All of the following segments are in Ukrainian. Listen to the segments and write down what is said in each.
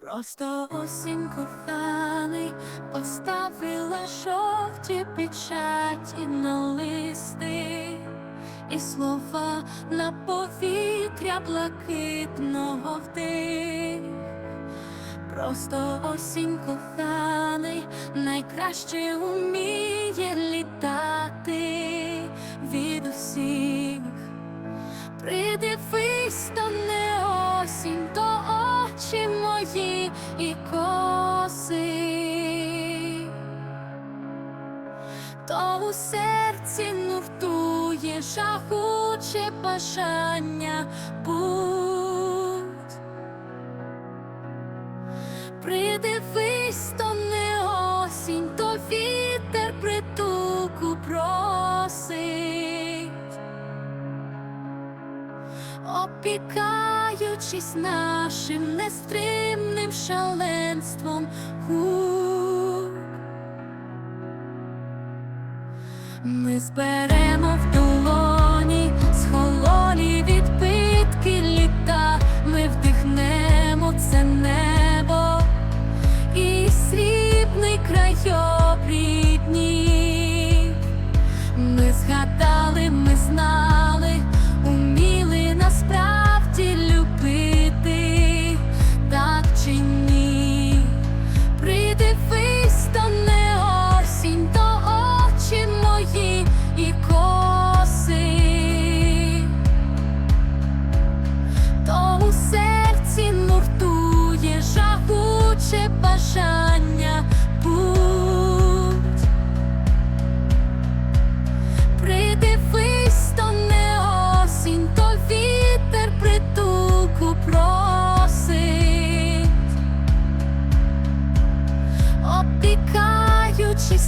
Просто осінь коханий поставила жовті печаті на листи, і слова на повітря блакитного вдих. Просто осінь коханий найкраще уміє літати і коси, то у серці нуртує жагуче бажання будь. Придивись, то не осінь, то вітер притулку просить опікаючись нашим нестримним шаленством. Ми зберемо в долоні схололі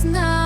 опікаючись